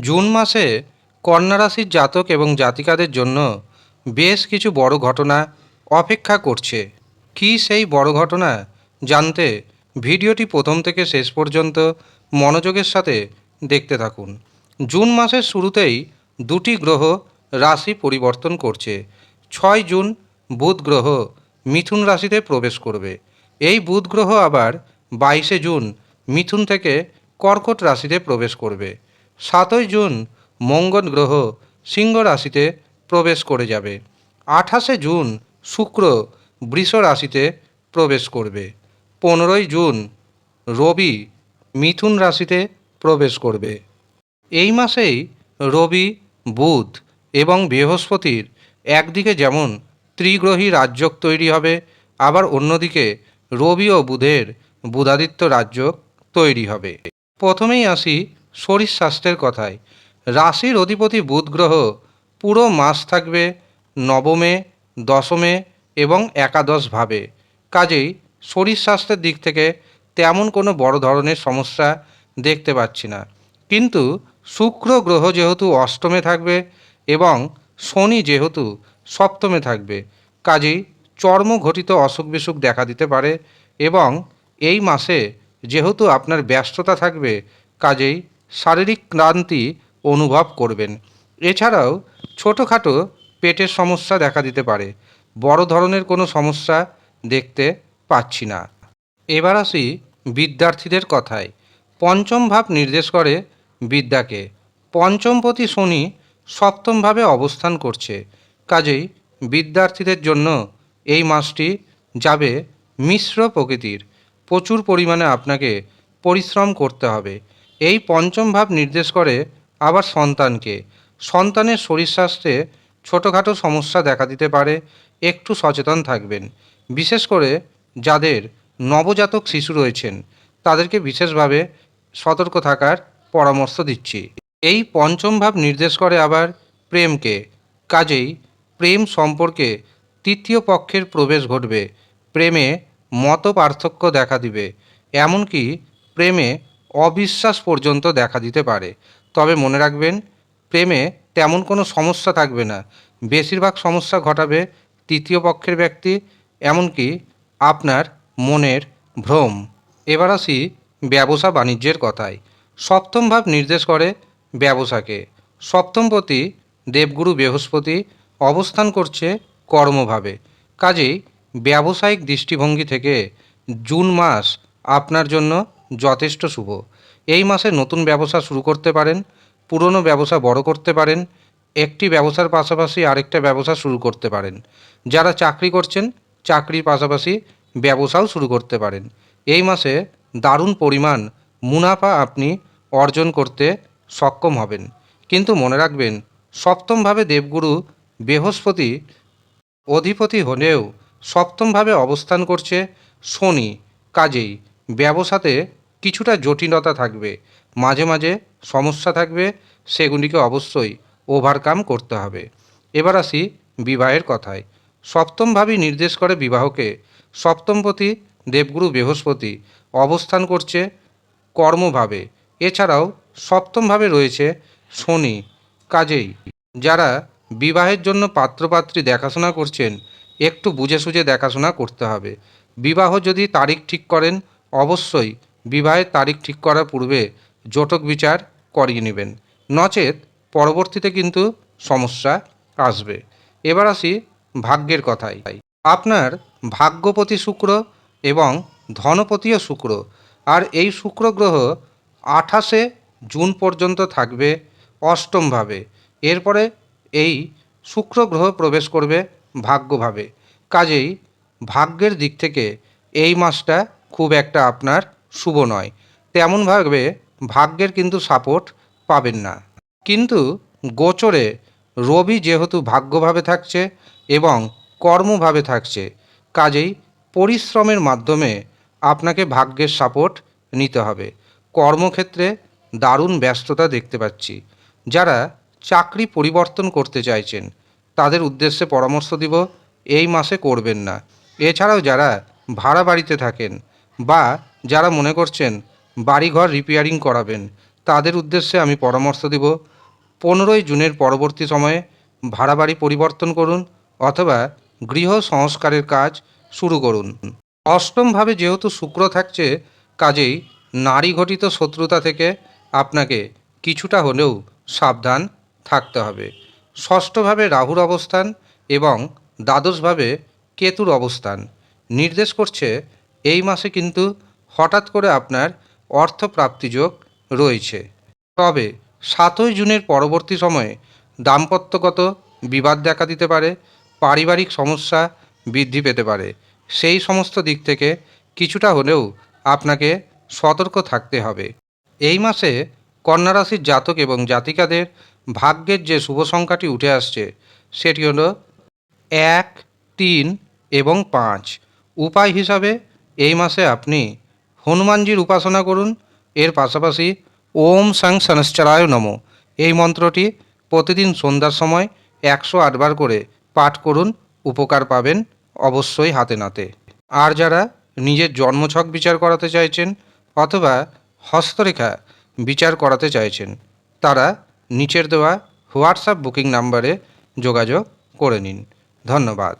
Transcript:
June মাসে কন্যা রাশির জাতক এবং জাতিকাদের জন্য বেশ কিছু বড় ঘটনা অপেক্ষা করছে। কী সেই বড় ঘটনা জানতে ভিডিওটি প্রথম থেকে শেষ পর্যন্ত মনোযোগের সাথে দেখতে থাকুন। জুন মাসের শুরুতেই দুটি গ্রহ রাশি পরিবর্তন করছে। ছয় জুন বুধ গ্রহ মিথুন রাশিতে প্রবেশ করবে। এই বুধ গ্রহ আবার বাইশে জুন মিথুন থেকে কর্কট রাশিতে প্রবেশ করবে। সাতই জুন মঙ্গল গ্রহ সিংহ রাশিতে প্রবেশ করে যাবে। আঠাশে জুন শুক্র বৃষ রাশিতে প্রবেশ করবে। পনেরোই জুন রবি মিথুন রাশিতে প্রবেশ করবে। এই মাসেই রবি, বুধ এবং বৃহস্পতির একদিকে যেমন ত্রিগ্রহী রাজ্যক তৈরি হবে, আবার অন্যদিকে রবি ও বুধের বুধাদিত্য রাজ্যক তৈরি হবে। প্রথমেই আসি শরীর স্বাস্থ্যের কথায় রাশির অধিপতি বুধ গ্রহ পুরো মাস থাকবে নবমে, দশমে এবং একাদশ ভাবে। কাজেই শরীর স্বাস্থ্যের দিক থেকে তেমন কোনো বড় ধরনের সমস্যা দেখতে পাচ্ছি না। কিন্তু শুক্র গ্রহ যেহেতু অষ্টমে থাকবে এবং শনি যেহেতু সপ্তমে থাকবে, কাজেই চর্মঘটিত অসুখ বিসুখ দেখা দিতে পারে এবং এই মাসে যেহেতু আপনার ব্যস্ততা থাকবে, কাজেই শারীরিক ক্লান্তি অনুভব করবেন। এছাড়াও ছোটোখাটো পেটের সমস্যা দেখা দিতে পারে। বড় ধরনের কোনো সমস্যা দেখতে পাচ্ছি না। এবার আসি বিদ্যার্থীদের কথায়। পঞ্চম ভাব নির্দেশ করে বিদ্যাকে। পঞ্চমপতি শনি সপ্তমভাবে অবস্থান করছে। কাজেই বিদ্যার্থীদের জন্য এই মাসটি যাবে মিশ্র প্রকৃতির। প্রচুর পরিমাণে আপনাকে পরিশ্রম করতে হবে। এই পঞ্চম ভাব নির্দেশ করে আবার সন্তানকে। সন্তানের শরীর স্বাস্থ্যে ছোটোখাটো সমস্যা দেখা দিতে পারে, একটু সচেতন থাকবেন। বিশেষ করে যাদের নবজাতক শিশু রয়েছেন, তাদেরকে বিশেষভাবে সতর্ক থাকার পরামর্শ দিচ্ছি। এই পঞ্চম ভাব নির্দেশ করে আবার প্রেমকে। কাজেই প্রেম সম্পর্কে তৃতীয় পক্ষের প্রবেশ ঘটবে। প্রেমে মত পার্থক্য দেখা দিবে। এমনকি প্রেমে অবিশ্বাস পর্যন্ত দেখা দিতে পারে। তবে মনে রাখবেন, প্রেমে তেমন কোনো সমস্যা থাকবে না। বেশিরভাগ সমস্যা ঘটাবে তৃতীয় পক্ষের ব্যক্তি, এমনকি আপনার মনের ভ্রম। এবার আসি ব্যবসা বাণিজ্যের কথায়। সপ্তম ভাব নির্দেশ করে ব্যবসাকে। সপ্তমপতি দেবগুরু বৃহস্পতি অবস্থান করছে কর্মভাবে। কাজেই ব্যবসায়িক দৃষ্টিভঙ্গি থেকে জুন মাস আপনার জন্য যথেষ্ট শুভ। এই মাসে নতুন ব্যবসা শুরু করতে পারেন, পুরনো ব্যবসা বড় করতে পারেন, একটি ব্যবসার পাশাপাশি আরেকটা ব্যবসা শুরু করতে পারেন। যারা চাকরি করছেন, চাকরির পাশাপাশি ব্যবসাও শুরু করতে পারেন। এই মাসে দারুণ পরিমাণ মুনাফা আপনি অর্জন করতে সক্ষম হবেন। কিন্তু মনে রাখবেন, সপ্তমভাবে দেবগুরু বৃহস্পতি অধিপতি হলেও সপ্তমভাবে অবস্থান করছে শনি। কাজেই ব্যবসাতে কিছুটা জটিলতা থাকবে, মাঝে মাঝে সমস্যা থাকবে, সেগুলিকে অবশ্যই ওভারকাম করতে হবে। এবার আসি বিবাহের কথায়। সপ্তমভাবেই নির্দেশ করে বিবাহকে সপ্তমপতি দেবগুরু বৃহস্পতি অবস্থান করছে কর্মভাবে এছাড়াও সপ্তমভাবে রয়েছে শনি, কাজেই যারা বিবাহের জন্য পাত্রপাত্রী দেখাশোনা করছেন, একটু বুঝে সুঝে দেখাশোনা করতে হবে। বিবাহ যদি তারিখ ঠিক করেন, অবশ্যই বিবাহের তারিখ ঠিক করার পূর্বে জটক বিচার করিয়ে নেবেন। নচেত পরবর্তীতে কিন্তু সমস্যা আসবে। এবার আসি ভাগ্যের কথায়। আপনার ভাগ্যপতি শুক্র এবং ধনপতিও শুক্র। আর এই শুক্র গ্রহ আঠাশে জুন পর্যন্ত থাকবে অষ্টমভাবে। এরপরে এই শুক্র গ্রহ প্রবেশ করবে ভাগ্যভাবে। কাজেই ভাগ্যের দিক থেকে এই মাসটা খুব একটা আপনার শুভ নয়। তেমনভাবে ভাগ্যের কিন্তু সাপোর্ট পাবেন না। কিন্তু গোচরে রবি যেহেতু ভাগ্যভাবে থাকছে এবং কর্মভাবে থাকছে, কাজেই পরিশ্রমের মাধ্যমে আপনাকে ভাগ্যের সাপোর্ট নিতে হবে। কর্মক্ষেত্রে দারুণ ব্যস্ততা দেখতে পাচ্ছি। যারা চাকরি পরিবর্তন করতে চাইছেন, তাদের উদ্দেশ্যে পরামর্শ দিব, এই মাসে করবেন না। এছাড়াও যারা ভাড়া বাড়িতে থাকেন বা যারা মনে করছেন বাড়িঘর রিপেয়ারিং করাবেন, তাদের উদ্দেশ্যে আমি পরামর্শ দিব, পনেরোই জুনের পরবর্তী সময়ে ভাড়া বাড়ি পরিবর্তন করুন অথবা গৃহ সংস্কারের কাজ শুরু করুন। অষ্টমভাবে যেহেতু শুক্র থাকছে, কাজেই নারী ঘটিত শত্রুতা থেকে আপনাকে কিছুটা হলেও সাবধান থাকতে হবে। ষষ্ঠভাবে রাহুর অবস্থান এবং দ্বাদশভাবে কেতুর অবস্থান। নির্দেশ করছে এই মাসে কিন্তু হঠাৎ করে আপনার অর্থপ্রাপ্তিযোগ রয়েছে। তবে সাতই জুনের পরবর্তী সময়ে দাম্পত্যগত বিবাদ দেখা দিতে পারে, পারিবারিক সমস্যা বৃদ্ধি পেতে পারে। সেই সমস্ত দিক থেকে কিছুটা হলেও আপনাকে সতর্ক থাকতে হবে। এই মাসে কন্যা রাশির জাতক এবং জাতিকাদের ভাগ্যের যে শুভ সংখ্যাটি উঠে আসছে, সেটি হলো এক, তিন এবং পাঁচ। উপায় হিসাবে এই মাসে আপনি হনুমানজির উপাসনা করুন। এর পাশাপাশি ওম সাং শনশ্চরায় নম। এই মন্ত্রটি প্রতিদিন সন্ধ্যার সময় একশো আটবার করে পাঠ করুন, উপকার পাবেন অবশ্যই হাতে নাতে। আর যারা নিজের জন্মছক বিচার করাতে চাইছেন অথবা হস্তরেখা বিচার করাতে চাইছেন, তারা নিচের দেওয়া হোয়াটসঅ্যাপ বুকিং নাম্বারে যোগাযোগ করে নিন। ধন্যবাদ।